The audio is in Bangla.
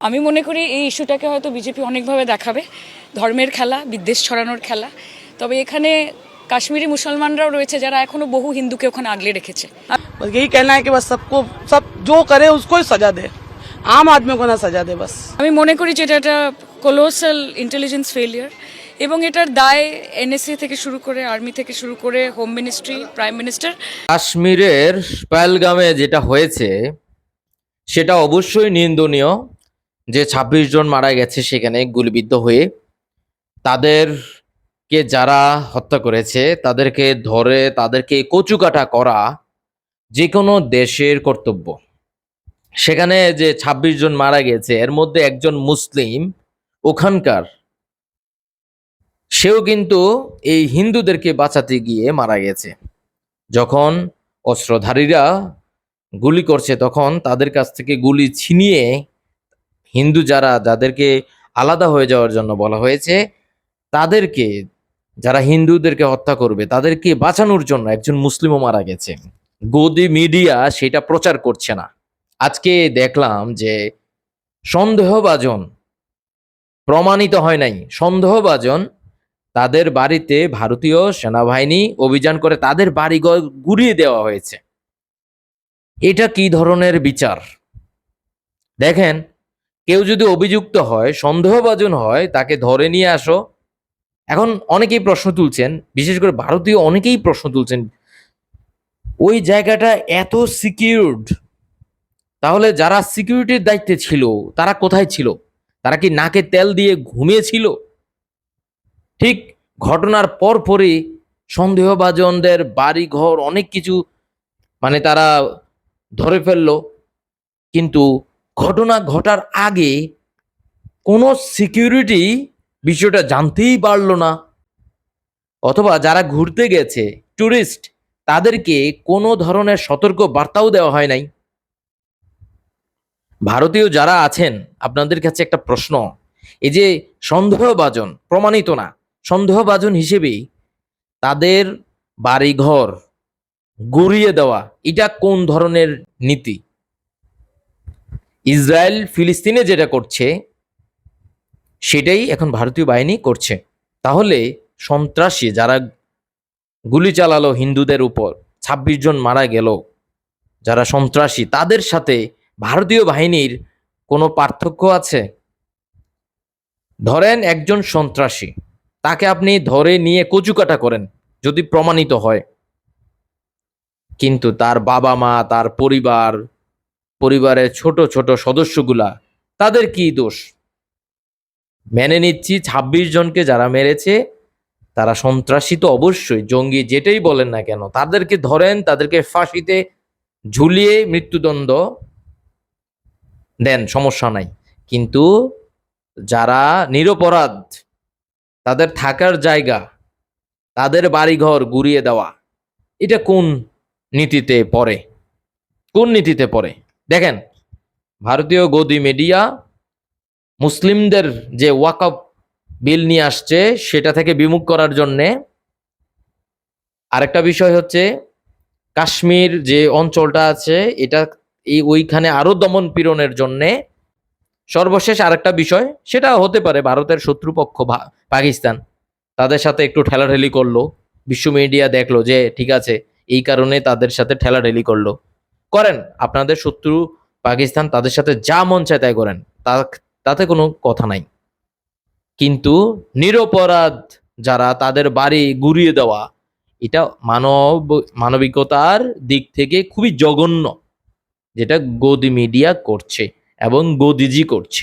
আমি মনে করি এই ইস্যুটাকে হয়তো বিজেপি অনেকভাবে দেখাবে ধর্মের খেলা বিদ্বেষ ছড়ানোর খেলা তবে এখানে কাশ্মীরি মুসলমানরাও রয়েছে যারা এখনো বহু হিন্দুকে ওখানে আগলে রেখেছে बस यही कहना है कि बस सबको सब जो करे उसको ही सजा दे आम आदमी को ना सजा दे बस আমি মনে করি যে এটা একটা কোলোসাল ইন্টেলিজেন্স ফেলিয়ার এবং এটার দায় এনএসএ থেকে শুরু করে আর্মি থেকে শুরু করে হোম মিনিস্ট্রি প্রাইম মিনিস্টার কাশ্মীরের পহেলগামে যেটা হয়েছে সেটা অবশ্যই নিন্দনীয় যে ২৬ জন মারা গেছে সেখানে গুলিবিদ্ধ হয়ে তাদেরকে যারা হত্যা করেছে, তাদেরকে ধরে, তাদেরকে কচুকাটা করা যে কোনো দেশের কর্তব্য। সেখানে যে ২৬ জন মারা গেছে, এর মধ্যে একজন মুসলিম ওখানকার, সেও কিন্তু এই হিন্দুদেরকে বাঁচাতে গিয়ে মারা গেছে। যখন অস্ত্রধারীরা গুলি করছে, তখন তাদের কাছ থেকে গুলি ছিনিয়ে হিন্দু যারা, যাদেরকে আলাদা হয়ে যাওয়ার জন্য বলা হয়েছে, তাদেরকে, যারা হিন্দুদেরকে হত্যা করবে, তাদেরকে বাঁচানোর জন্য একজন মুসলিমও মারা গেছে। গদি মিডিয়া সেটা প্রচার করছে না। আজকে দেখলাম যে সন্দেহভাজন, প্রমাণিত হয় নাই, সন্দেহভাজন তাদের বাড়িতে ভারতীয় সেনাবাহিনী অভিযান করে তাদের বাড়িঘর গুড়িয়ে দেওয়া হয়েছে। এটা কি ধরনের বিচার? দেখেন কেউ যদি অভিযুক্ত হয়, সন্দেহভাজন হয়, তাকে ধরে নিয়ে আসো। এখন অনেকেই প্রশ্ন তুলছেন, বিশেষ করে ভারতীয় অনেকেই প্রশ্ন তুলছেন, ওই জায়গাটা এত সিকিউরড তাহলে যারা সিকিউরিটির দায়িত্বে ছিল, তারা কোথায় ছিল? তারা কি নাকে তেল দিয়ে ঘুমিয়েছিল? ঠিক ঘটনার পর পরই সন্দেহভাজনদের বাড়ি ঘর অনেক কিছু মানে তারা ধরে ফেলল। কিন্তু ঘটনা ঘটার আগে কোনো সিকিউরিটি বিষয়টা জানতেই পারল না। অথবা যারা ঘুরতে গেছে টুরিস্ট তাদেরকে কোনো ধরনের সতর্ক বার্তাও দেওয়া হয় নাই। ভারতীয় যারা আছেন, আপনাদের কাছে একটা প্রশ্ন। এই যে সন্দেহভাজন, প্রমাণিত না, সন্দেহভাজন হিসেবেই তাদের বাড়িঘর গড়িয়ে দেওয়া, এটা কোন ধরনের নীতি? ইসরায়েল ফিলিস্তিনে যেটা করছে, সেটাই এখন ভারতীয় বাহিনী করছে। তাহলে সন্ত্রাসী যারা গুলি চালালো হিন্দুদের উপর ২৬ জন মারা গেল, যারা সন্ত্রাসী, তাদের সাথে ভারতীয় বাহিনীর কোনো পার্থক্য আছে? ধরেন একজন সন্ত্রাসী, তাকে আপনি ধরে নিয়ে কচুকাটা করেন, যদি প্রমাণিত হয়। কিন্তু তার বাবা মা তার পরিবার পরিবারের ছোট ছোট সদস্যগুলা, তাদের কি দোষ? মেনে নিচ্ছি ২৬ জনকে যারা মেরেছে, তারা সন্ত্রাসী তো অবশ্যই, জঙ্গি যেটাই বলেন না কেন, তাদেরকে ধরেন, তাদেরকে ফাঁসিতে ঝুলিয়ে মৃত্যুদণ্ড দেন, সমস্যা নাই। কিন্তু যারা নিরপরাধ, তাদের থাকার জায়গা, তাদের বাড়িঘর গুড়িয়ে দেওয়া, এটা কোন নীতিতে পড়ে? কোন নীতিতে পড়ে? দেখেন, ভারতীয় গদি মিডিয়া মুসলিমদের যে ওয়াকআপ বিল নিয়ে আসছে, সেটা থেকে বিমুখ করার জন্যে আরেকটা বিষয় হচ্ছে, কাশ্মীর যে অঞ্চলটা আছে, এটা এই ওইখানে আরও দমন পীড়নের জন্যে সর্বশেষ আরেকটা বিষয়, সেটা হতে পারে ভারতের শত্রুপক্ষ পাকিস্তান। তাদের সাথে একটু ঠেলাঠেলি করল, বিশ্ব মিডিয়া দেখল যে, ঠিক আছে, এই কারণে তাদের সাথে ঠেলাঠেলি করল। করেন, আপনাদের শত্রু পাকিস্তান তাদের সাথে যা মন চায় তাই করেন তাতে কোনো কথা নাই। কিন্তু নিরপরাধ যারা তাদের বাড়ি গুড়িয়ে দেওয়া, এটা মানব, মানবিকতার দিক থেকে খুবই জঘন্য, যেটা গদি মিডিয়া করছে এবং গদিজি করছে।